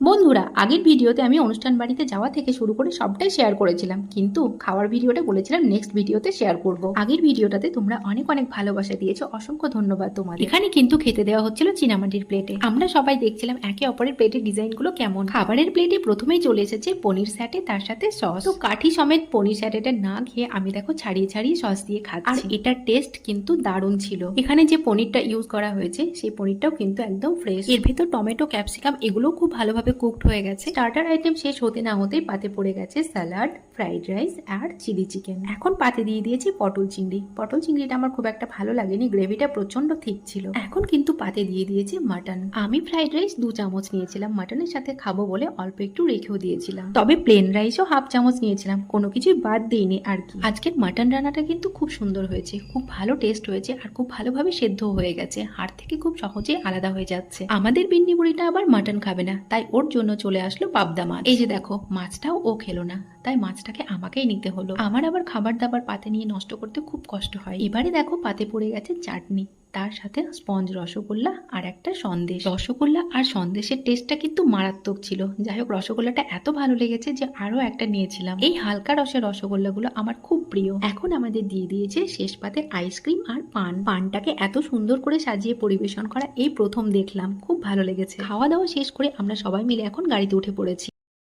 বন্ধুরা, আগের ভিডিওতে আমি অনুষ্ঠান বাড়িতে যাওয়া থেকে শুরু করে সবটাই শেয়ার করেছিলাম, কিন্তু খাওয়ার ভিডিওটা বলেছিলাম নেক্সট ভিডিওতে শেয়ার করব। আগের ভিডিওটাতে তোমরা অনেক অনেক ভালোবাসা দিয়েছ, অসংখ্য ধন্যবাদ তোমার এখানে কিন্তু খেতে দেওয়া হচ্ছিল চিনামাটির প্লেটে আমরা সবাই দেখছিলাম একে অপরের প্লেটের ডিজাইনগুলো কেমন। খাবারের প্লেটে প্রথমেই চলে এসেছে পনির স্যাটে, তার সাথে সস তো কাঠি সমেত পনির স্যাটেটা না খেয়ে আমি দেখো ছাড়িয়ে ছাড়িয়ে সস দিয়ে খাচ্ছি। আর এটার টেস্ট কিন্তু দারুণ ছিল। এখানে যে পনিরটা ইউজ করা হয়েছে, সেই পনিরটাও কিন্তু একদম ফ্রেশ এর ভেতর টমেটো ক্যাপসিকাম এগুলো খুব ভালোভাবে কুকড হয়ে গেছে। স্টার্টার আইটেম শেষ হতে না হতেই পাতে পড়ে গেছে স্যালাড ফ্রাইড রাইস আর চিলি চিকেন এখন পাতে দিয়ে দিয়েছি পটল চিংড়ি। পটল চিংড়িটা আমার খুব একটা ভালো লাগেনি গ্রেভিটা প্রচণ্ড ঠিক ছিল। এখন কিন্তু পাতে দিয়ে দিয়েছি মাটন আমি ফ্রাইড রাইস দু চামচ নিয়েছিলাম। মাটনের সাথে খাব বলে অল্প একটু রেখেও দিয়েছিলাম। তবে প্লেন রাইসও হাফ চামচ নিয়েছিলাম। কোনো কিছুই বাদ দিইনি আর কি। আজকের মাটন রান্নাটা কিন্তু খুব সুন্দর হয়েছে। খুব ভালো টেস্ট হয়েছে আর খুব ভালোভাবে সেদ্ধ হয়ে গেছে। হাড় থেকে খুব সহজেই আলাদা হয়ে যাচ্ছে। আমাদের বিন্নি বুড়িটা আবার মাটন খাবে না, তাই ওর জন্য চলে আসলো পাবদা মাছ। এই যে দেখো, মাছটাও ও খেলো না, তাই মাছটাকে আমাকেই নিতে হলো। আমার আবার খাবার দাবার পাতে নিয়ে নষ্ট করতে খুব কষ্ট হয়। এবারে দেখো পাতে পড়ে গেছে চাটনি। তার সাথে স্পঞ্জ, রসগোল্লা আর একটা সন্দেশ। রসগোল্লা আর সন্দেশের টেস্টটা কিন্তু মারাত্মক ছিল। যাই হোক, রসগোল্লাটা এত ভালো লেগেছে যে আরও একটা নিয়েছিলাম। এই হালকা রসের রসগোল্লাগুলো আমার খুব প্রিয়। এখন আমাদের দিয়ে দিয়েছে শেষ পাতে আইসক্রিম আর পান। পানটাকে এত সুন্দর করে সাজিয়ে পরিবেশন করা এই প্রথম দেখলাম। খুব ভালো লেগেছে। খাওয়া দাওয়া শেষ করে আমরা সবাই মিলে এখন গাড়িতে উঠে পড়েছি।